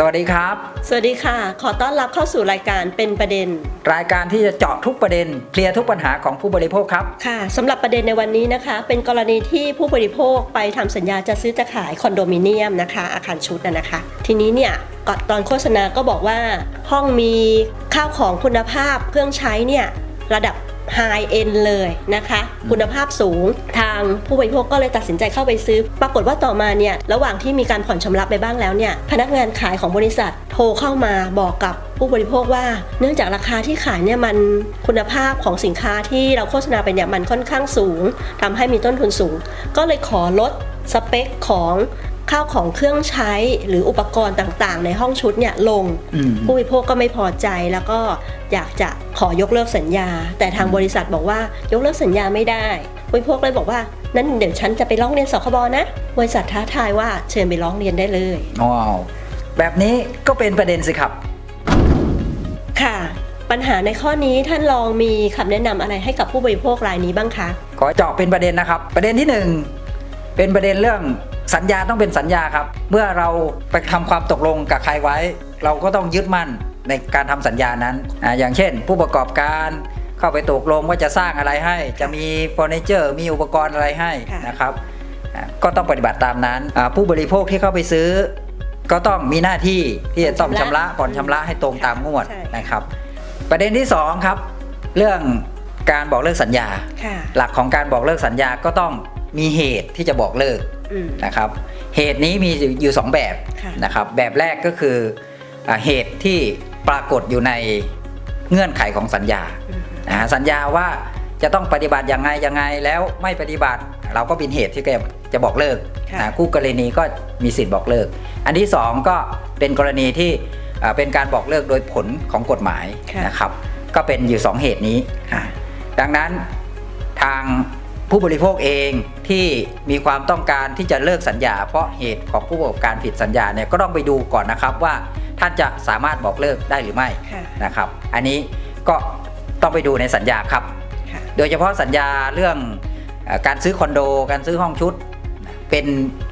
สวัสดีครับ สวัสดีค่ะ ขอต้อนรับเข้าสู่รายการเป็นประเด็น รายการที่จะเจาะทุกประเด็น เคลียร์ทุกปัญหาของผู้บริโภคครับ ค่ะสำหรับประเด็นในวันนี้นะคะ เป็นกรณีที่ผู้บริโภคไปทำสัญญาจะซื้อจะขายคอนโดมิเนียมนะคะ อาคารชุดนะนะคะ ทีนี้เนี่ยก่อนตอนโฆษณาก็บอกว่า ห้องมีข้าวของคุณภาพเครื่องใช้เนี่ยระดับ High End เลยนะคะ คุณภาพสูงทางผู้บริโภคก็เลยตัดสินใจเข้าไปซื้อ ปรากฏว่าต่อมาเนี่ย ระหว่างที่มีการผ่อนชำระไปบ้างแล้วเนี่ย พนักงานขายของบริษัทโทรเข้ามาบอกกับผู้บริโภคว่า เนื่องจากราคาที่ขายเนี่ยมันคุณภาพของสินค้าที่เราโฆษณาไปเนี่ยมันค่อนข้างสูงทำให้มีต้นทุนสูง ก็เลยขอลดสเปคของ ข้าวของเครื่องใช้หรืออุปกรณ์ต่างๆ ในห้องชุดเนี่ยลงอืมผู้บริโภคก็ไม่พอใจแล้วก็อยากจะขอยกเลิกสัญญา แต่ทางบริษัทบอกว่ายกเลิกสัญญาไม่ได้ผู้บริโภคเลยบอกว่านั้นเดี๋ยวฉันจะไปร้องเรียนสคบนะบริษัทท้าทายว่าเชิญไปร้องเรียนได้เลยว้าวแบบนี้ก็เป็นประเด็นสิครับ ค่ะ ปัญหาในข้อนี้ท่านลองมีคำแนะนำอะไรให้กับผู้บริโภครายนี้บ้างคะขอเจาะเป็นประเด็นนะครับ ประเด็นที่หนึ่งเป็นประเด็นเรื่อง สัญญาต้องเป็นสัญญาครับ เมื่อเราไปทำความตกลงกับใครไว้ เราก็ต้องยึดมั่นในการทำสัญญานั้นอาอย่างเช่น ผู้ประกอบการเข้าไปตกลงว่าจะสร้างอะไรให้ จะมีเฟอร์นิเจอร์ มีอุปกรณ์อะไรให้ค่ะนะครับอ่าก็ต้องปฏิบัติตามนั้นอ่าผู้บริโภคที่เข้าไปซื้อ ก็ต้องมีหน้าที่ที่จะต้องชำระผ่อนชำระให้ตรงตามงวดใช่นะครับ ประเด็นที่สองครับ เรื่องการบอกเลิกสัญญาค่ะหลักของการบอกเลิกสัญญาก็ต้อง มีเหตุที่จะบอกเลิกอืม นะครับ เหตุนี้มีอยู่สองแบบค่ะ นะครับ แบบแรกก็คืออาเหตุที่ปรากฏอยู่ในเงื่อนไขของสัญญา อืม นะฮะสัญญาว่าจะต้องปฏิบัติยังไงยังไงแล้วไม่ปฏิบัติเราก็เป็นเหตุที่จะจะบอกเลิกค่ะ นะคู่กรณีก็มีสิทธิ์บอกเลิก อันที่สองก็เป็นกรณีที่อ่าเป็นการบอกเลิกโดยผลของกฎหมายค่ะนะครับ ก็เป็นอยู่สองเหตุนี้อ่าดังนั้นทาง ผู้บริโภคเองที่มีความต้องการที่จะเลิกสัญญา เพราะเหตุของผู้ประกอบการผิดสัญญาเนี่ยก็ต้องไปดูก่อนนะครับว่าท่านจะสามารถบอกเลิกได้หรือไม่ค่ะ นะครับ อันนี้ก็ต้องไปดูในสัญญาครับ ค่ะ โดยเฉพาะสัญญาเรื่องเออการซื้อคอนโด การซื้อห้องชุด เป็น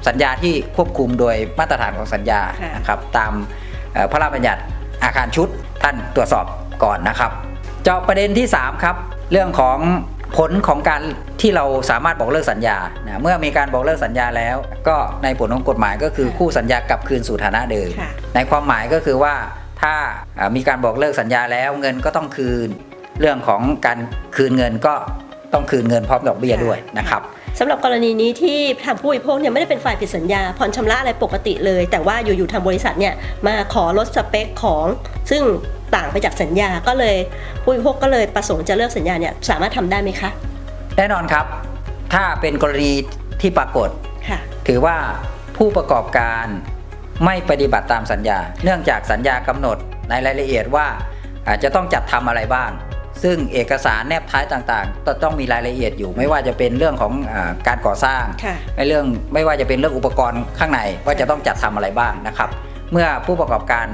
สัญญาที่ควบคุมโดยมาตรฐานของสัญญาค่ะ นะครับตามเอ่อพระราชบัญญัติอาคารชุดท่านตรวจสอบก่อนนะครับ เจาะประเด็นที่ 3 ครับ เรื่องของ ผลของการที่เราสามารถบอกเลิกสัญญานะเมื่อมีการบอกเลิกสัญญาแล้ว ก็ในผลของกฎหมายก็คือคู่สัญญากลับคืนสู่ฐานะเดิมค่ะ ในความหมายก็คือว่าถ้าอ่ามีการบอกเลิกสัญญาแล้วเงินก็ต้องคืน เรื่องของการคืนเงินก็ต้องคืนเงินพร้อมดอกเบี้ยด้วยนะครับ สำหรับกรณีนี้ที่ทางผู้บริโภคเนี่ยไม่ได้เป็นฝ่ายผิดสัญญาผ่อนชำระอะไรปกติเลย แต่ว่าอยู่ๆทางบริษัทเนี่ยมาขอลดสเปคของซึ่งต่างไปจากสัญญาก็เลยผู้บริโภคก็เลยประสงค์จะเลิกสัญญาเนี่ยสามารถทำได้ไหมคะ แน่นอนครับ ถ้าเป็นกรณีที่ปรากฏค่ะถือว่าผู้ประกอบการไม่ปฏิบัติตามสัญญา เนื่องจากสัญญากำหนดในรายละเอียดว่าอาจจะต้องจัดทำอะไรบ้าง ซึ่งเอกสารแนบท้ายต่างๆก็ต้องมีรายละเอียดอยู่ ไม่ว่าจะเป็นเรื่องของอาการก่อสร้างค่ะไม่เรื่องไม่ว่าจะเป็นเรื่องอุปกรณ์ข้างในว่าจะต้องจัดทำอะไรบ้างนะครับ เมื่อผู้ประกอบการ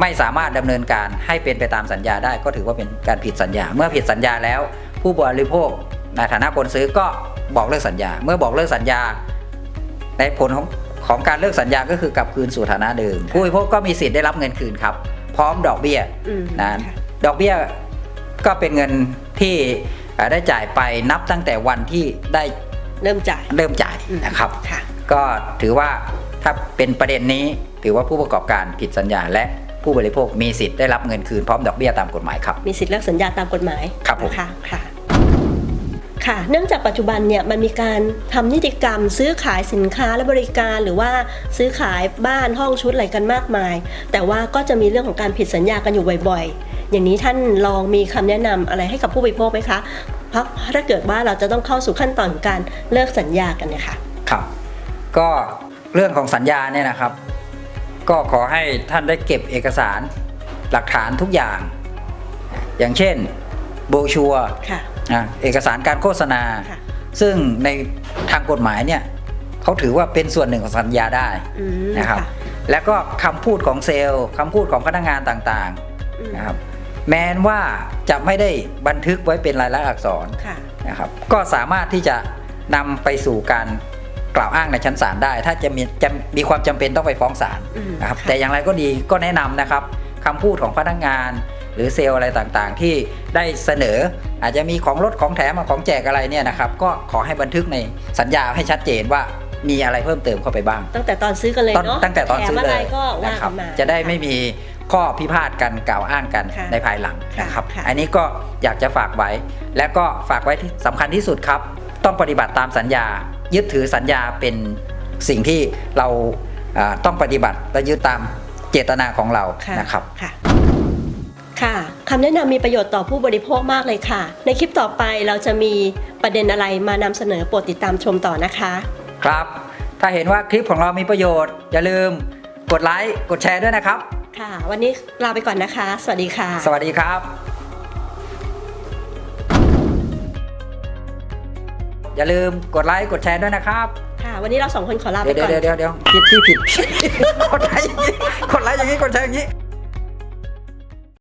ไม่สามารถดำเนินการให้เป็นไปตามสัญญาได้ ก็ถือว่าเป็นการผิดสัญญา เมื่อผิดสัญญาแล้ว ผู้บริโภคในฐานะคนซื้อก็บอกเลิกสัญญา เมื่อบอกเลิกสัญญา ในผลของของการเลิกสัญญาก็คือกลับคืนสู่ฐานะเดิม ผู้บริโภคก็มีสิทธิ์ได้รับเงินคืนครับ พร้อมดอกเบี้ยอืมนะค่ะดอกเบี้ย ก็เป็นเงินที่เอ่อได้จ่ายไปนับตั้งแต่วันที่ได้เริ่มจ่ายเริ่มจ่ายอืมนะครับค่ะก็ถือว่าถ้าเป็นประเด็นนี้ถือว่าผู้ประกอบการผิดสัญญาและผู้บริโภคมีสิทธิ์ได้รับเงินคืนพร้อมดอกเบี้ยตามกฎหมายครับ มีสิทธิ์เลิกสัญญาตามกฎหมายครับผมนะคะค่ะค่ะ เนื่องจากปัจจุบันเนี่ยมันมีการทำนิติกรรม ซื้อขายสินค้าและบริการหรือว่าซื้อขายบ้านห้องชุดอะไรกันมากมาย แต่ว่าก็จะมีเรื่องของการผิดสัญญากันอยู่บ่อยๆ อย่างนี้ท่านลองมีคำแนะนำอะไรให้กับผู้บริโภคไหมคะ เพราะถ้าเกิดว่าเราจะต้องเข้าสู่ขั้นตอนของการเลิกสัญญากันเนี่ยค่ะครับ ก็เรื่องของสัญญาเนี่ยนะครับ ก็ขอให้ท่านได้เก็บเอกสารหลักฐานทุกอย่าง อย่างเช่นโบรชัวร์ค่ะอะเอกสารการโฆษณาค่ะซึ่งในทางกฎหมายเนี่ยเขาถือว่าเป็นส่วนหนึ่งของสัญญาได้อืมนะครับ แล้วก็คำพูดของเซลล์คำพูดของพนักงานต่างอืมๆนะครับ แม้นว่าจะไม่ได้บันทึกไว้เป็นลายลักษณ์อักษรค่ะนะครับ ก็สามารถที่จะนำไปสู่การกล่าวอ้างในชั้นศาลได้ ถ้าจะมีจะมีความจำเป็นต้องไปฟ้องศาลอืมนะครับค่ะแต่อย่างไรก็ดีก็แนะนำนะครับคำพูดของพนักงาน หรือเซลล์อะไรต่างๆ ที่ได้เสนออาจจะมีของลดของแถมของแจกอะไรเนี่ยนะครับ ก็ขอให้บันทึกในสัญญาให้ชัดเจนว่ามีอะไรเพิ่มเติมเข้าไปบ้าง ตั้งแต่ตอนซื้อกันเลยตอนเนาะตั้งแต่ตอนซื้อถมะเลไรยก็ว่านะครักับนมาจะได้ไม่มี ข้อพิพาทกันกล่าวอ้างกันค่ะในภายหลังค่ะนะครับค่ะ อันนี้ก็อยากจะฝากไว้ และก็ฝากไว้ที่สำคัญที่สุดครับ ต้องปฏิบัติตามสัญญา ยึดถือสัญญาเป็นสิ่งที่เราอ่าต้องปฏิบัติและยึดตามเจตนาของเราค่ะนะครับ ค่ะ ค่ะคำแนะนำมีประโยชน์ต่อผู้บริโภคมากเลยค่ะ ในคลิปต่อไปเราจะมีประเด็นอะไรมานำเสนอโปรดติดตามชมต่อนะคะ ครับ ถ้าเห็นว่าคลิปของเรามีประโยชน์ อย่าลืมกดไลค์กดแชร์ด้วยนะครับ ค่ะ วันนี้ลาไปก่อนนะคะ สวัสดีค่ะ สวัสดีครับ อย่าลืมกดไลค์กดแชร์ด้วยนะครับ ค่ะ วันนี้เราสองคนขอลาไปเดี๋ยวก่อน เดี๋ยวเดี๋ยวเดี๋ยวคิดที่ผิด กดไลค์อย่างนี้กดไลค์อย่างนี้กดแชร์อย่างนี้